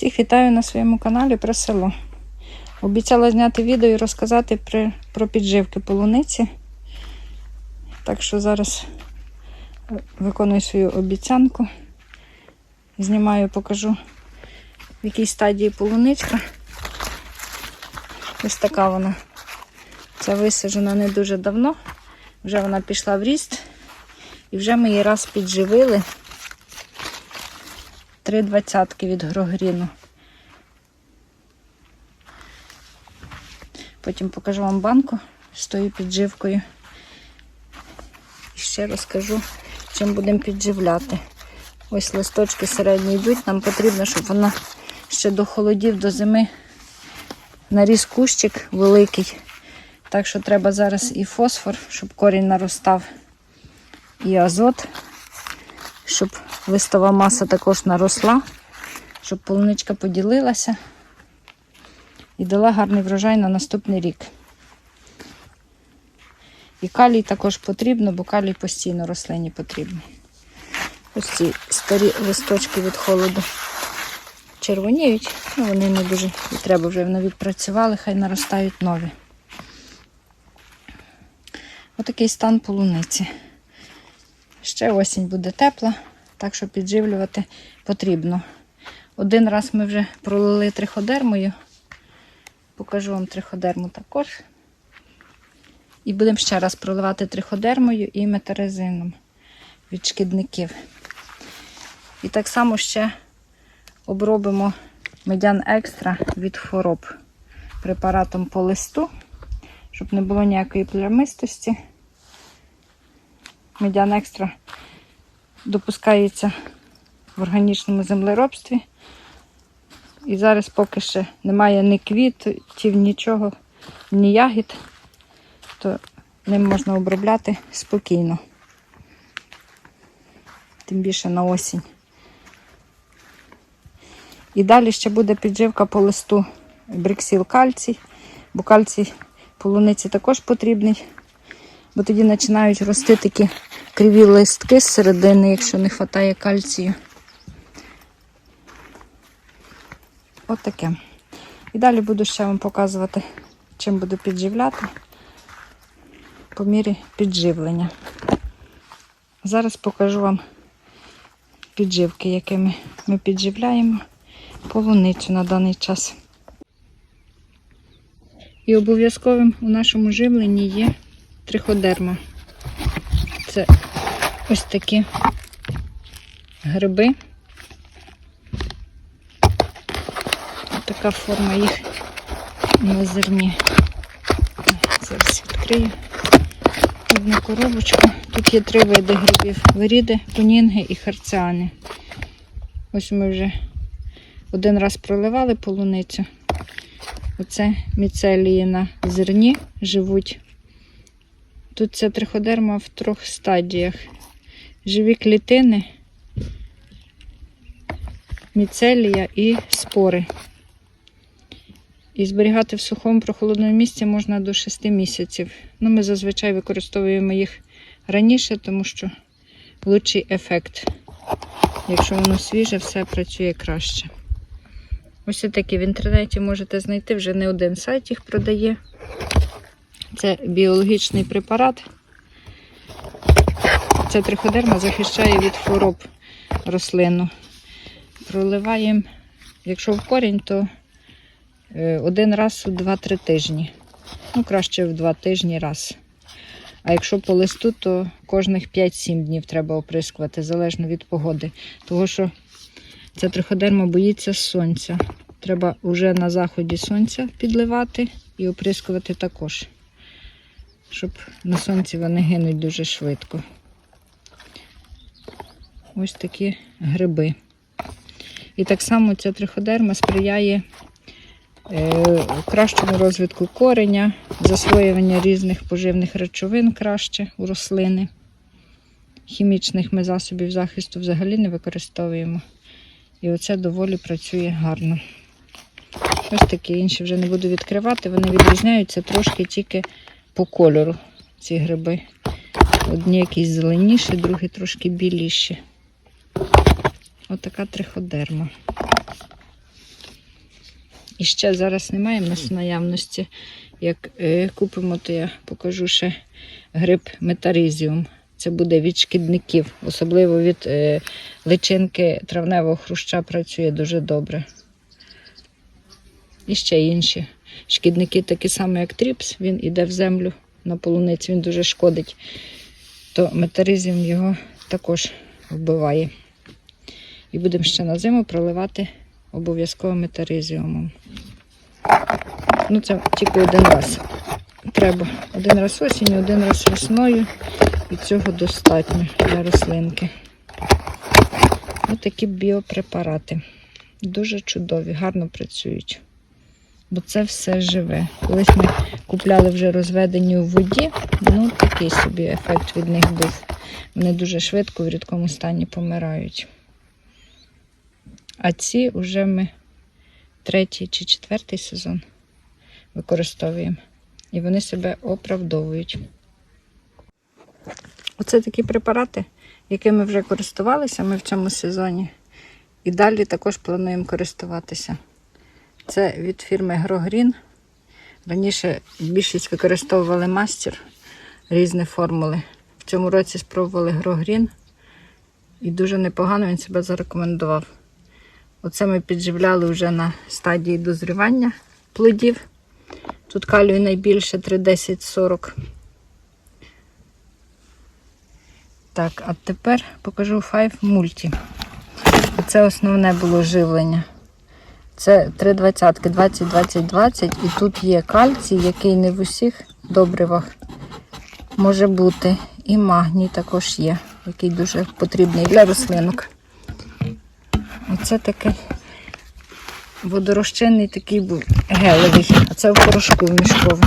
Всіх вітаю на своєму каналі про село. Обіцяла зняти відео і розказати при, про підживки полуниці. Так що зараз е, виконую свою обіцянку. Знімаю, покажу, в якій стадії полуничка. Ось така вона. Ця висаджена не дуже давно. Вже вона пішла в ріст. І вже ми її раз підживили. Три двадцятки від грогріну. Потім покажу вам банку з тою підживкою. І ще розкажу, чим будемо підживляти. Ось листочки середні йдуть. Нам потрібно, щоб вона ще до холодів, до зими наріс кущик великий. Так що треба зараз і фосфор, щоб корінь наростав, і азот, щоб листова маса також наросла, щоб полуничка поділилася і дала гарний врожай на наступний рік. І калій також потрібно, бо калій постійно рослині потрібний. Ось ці старі листочки від холоду червоніють, ну вони не дуже і треба вже вони відпрацювали, хай наростають нові. Отакий стан полуниці. Ще осінь буде тепла, так що підживлювати потрібно. Один раз ми вже пролили триходермою. Покажу вам триходерму також. І будемо ще раз проливати триходермою і метарезином від шкідників. І так само ще обробимо медян екстра від хвороб препаратом по листу, щоб не було ніякої плямистості. Медян екстра допускається в органічному землеробстві. І зараз поки ще немає ні квітів, нічого, ні ягід, то ним можна обробляти спокійно. Тим більше на осінь. І далі ще буде підживка по листу бриксіл кальцій, бо кальцій полуниці також потрібний, бо тоді починають рости такі криві листки з середини, якщо не вистачає кальцію. От таке. І далі буду ще вам показувати, чим буду підживляти по мірі підживлення. Зараз покажу вам підживки, якими ми підживляємо полуницю на даний час. І обов'язковим у нашому живленні є триходерма. Це ось такі гриби. Така форма їх на зерні. Зараз відкрию одну коробочку. Тут є три види грибів: виріди, тунінги і харціани. Ось ми вже один раз проливали полуницю. Оце міцелії на зерні живуть. Тут ця триходерма в трьох стадіях. Живі клітини, міцелія і спори. І зберігати в сухому прохолодному місці можна до 6 місяців. Ну, Ми зазвичай використовуємо їх раніше, тому що лучший ефект. Якщо воно свіже, все працює краще. Ось такі в інтернеті можете знайти, вже не один сайт їх продає. Це біологічний препарат. Ця триходерма захищає від хвороб рослину. Проливаємо, якщо в корінь, то е, один раз у 2-3 тижні. Ну, краще в 2 тижні раз. А якщо по листу, то кожних 5-7 днів треба оприскувати, залежно від погоди. Тому що ця триходерма боїться сонця. Треба вже на заході сонця підливати і оприскувати також, щоб на сонці вони гинуть дуже швидко. Ось такі гриби. І так само ця триходерма сприяє е, кращому розвитку кореня, засвоювання різних поживних речовин краще у рослини. Хімічних ми засобів захисту взагалі не використовуємо. І оце доволі працює гарно. Ось такі інші вже не буду відкривати, вони відрізняються трошки тільки по кольору, ці гриби. Одні якісь зеленіші, другі трошки біліші. Отака триходерма. І ще зараз немає в нас наявності. Як е, купимо, то я покажу ще гриб метаризіум. Це буде від шкідників, особливо від е, личинки травневого хруща працює дуже добре. І ще інші шкідники, такі самі, як тріпс, він іде в землю на полуниці, він дуже шкодить. То метаризм його також вбиває. І будемо ще на зиму проливати обов'язково метаризіумом. Ну, це тільки один раз. Треба один раз осінню, один раз весною. І цього достатньо для рослинки. Ось такі біопрепарати. Дуже чудові, гарно працюють. Бо це все живе. Колись ми купляли вже розведені у воді, ну такий собі ефект від них був. Вони дуже швидко в рідкому стані помирають. А ці вже ми третій чи четвертий сезон використовуємо. І вони себе оправдовують. Оце такі препарати, якими вже користувалися ми в цьому сезоні. І далі також плануємо користуватися. Це від фірми Грогрін. Раніше більшість використовували мастер різні формули. В цьому році спробували Грогрін. І дуже непогано він себе зарекомендував. Оце ми підживляли вже на стадії дозрівання плодів. Тут калію найбільше 3,10-40. Так, а тепер покажу Five Multi. Це основне було живлення. Це 3,20, 20, 20, 20. І тут є кальцій, який не в усіх добривах може бути. І магній також є, який дуже потрібний для рослинок. Оце такий водорозчинний такий був гелевий, а це в порошку в мішковому.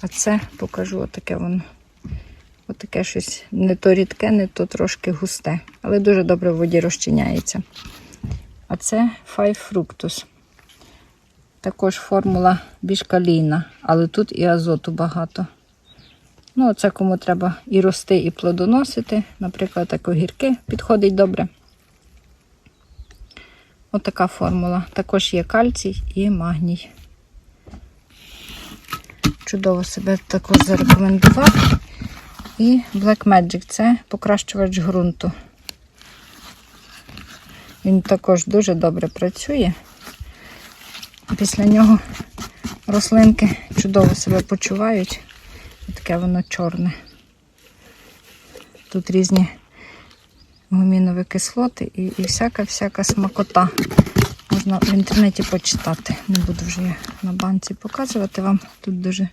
А це покажу отаке воно. Отаке щось не то рідке, не то трошки густе, але дуже добре в воді розчиняється. А це Fructus. Також формула більш калійна, але тут і азоту багато. Ну, оце кому треба і рости, і плодоносити. Наприклад, так огірки підходить добре. Отака формула. Також є кальцій і магній. Чудово себе також зарекомендував. І Black Magic це покращувач ґрунту. Він також дуже добре працює. Після нього рослинки чудово себе почувають. Таке воно чорне. Тут різні гумінові кислоти і, і всяка-всяка смакота. Можна в інтернеті почитати. Не буду вже на банці показувати вам. Тут дуже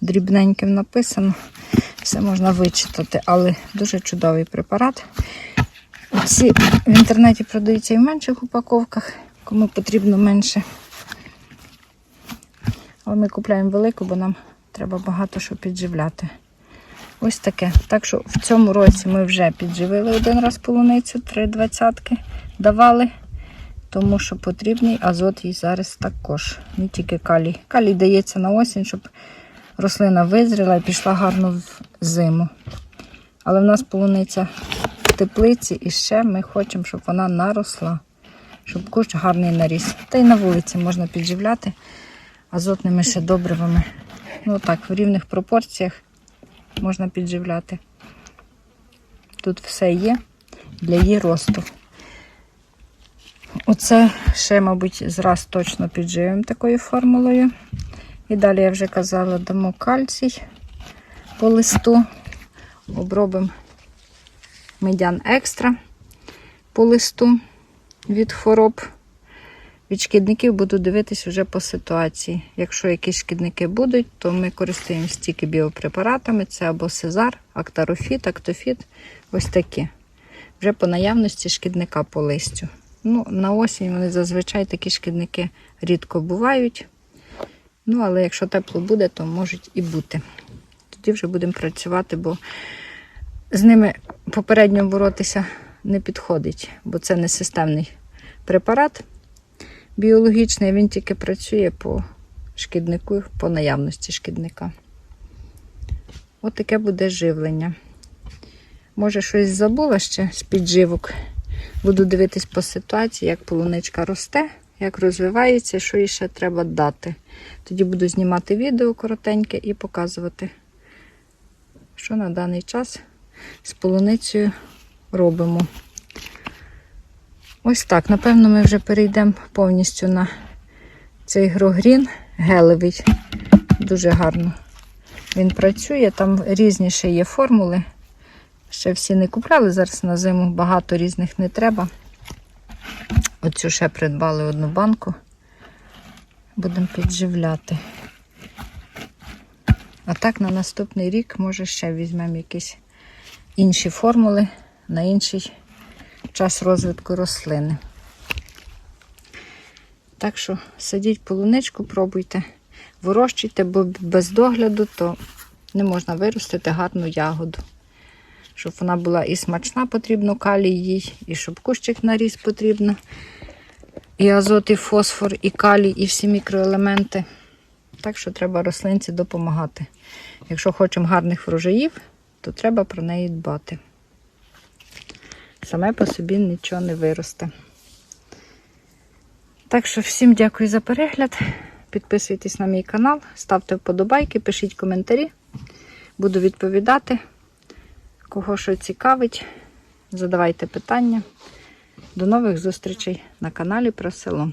дрібненьким написано. Все можна вичитати, але дуже чудовий препарат. Ці в інтернеті продаються і в менших упаковках, кому потрібно менше. Але ми купляємо велику, бо нам треба багато що підживляти. Ось таке. Так що в цьому році ми вже підживили один раз полуницю, три двадцятки давали, тому що потрібний азот їй зараз також. Не тільки калій. Калій дається на осінь, щоб рослина визріла і пішла гарно в зиму. Але в нас полуниця в теплиці і ще ми хочемо, щоб вона наросла, щоб кущ гарний наріс. Та й на вулиці можна підживляти азотними ще добривами. Ну так, в рівних пропорціях можна підживляти. Тут все є для її росту. Оце ще, мабуть, зраз точно підживимо такою формулою. І далі я вже казала, дамо кальцій по листу, обробимо медян екстра по листу від хвороб. Від шкідників буду дивитись вже по ситуації. Якщо якісь шкідники будуть, то ми користуємося тільки біопрепаратами. Це або Сезар, Актарофіт, Актофіт. Ось такі. Вже по наявності шкідника по листю. Ну, на осінь вони зазвичай такі шкідники рідко бувають. Ну, але якщо тепло буде, то можуть і бути. Тоді вже будемо працювати, бо з ними попередньо боротися не підходить, бо це не системний препарат біологічний, він тільки працює по шкіднику, по наявності шкідника. От таке буде живлення. Може, щось забула ще з підживок. Буду дивитись по ситуації, як полуничка росте, як розвивається, що їй ще треба дати. Тоді буду знімати відео коротеньке і показувати, що на даний час з полуницею робимо. Ось так. Напевно, ми вже перейдемо повністю на цей грогрін гелевий. Дуже гарно він працює. Там різні ще є формули. Ще всі не купляли, зараз на зиму багато різних не треба. Оцю ще придбали одну банку. Будемо підживляти. А так на наступний рік, може, ще візьмемо якісь інші формули на інший час розвитку рослини. Так що садіть полуничку, пробуйте, вирощуйте, бо без догляду то не можна виростити гарну ягоду. Щоб вона була і смачна, потрібно калій їй, і щоб кущик наріс потрібно. І азот, і фосфор, і калій, і всі мікроелементи. Так що треба рослинці допомагати. Якщо хочемо гарних врожаїв, то треба про неї дбати. Саме по собі нічого не виросте. Так що всім дякую за перегляд. Підписуйтесь на мій канал, ставте вподобайки, пишіть коментарі. Буду відповідати. Кого що цікавить, задавайте питання. До нових зустрічей на каналі про село.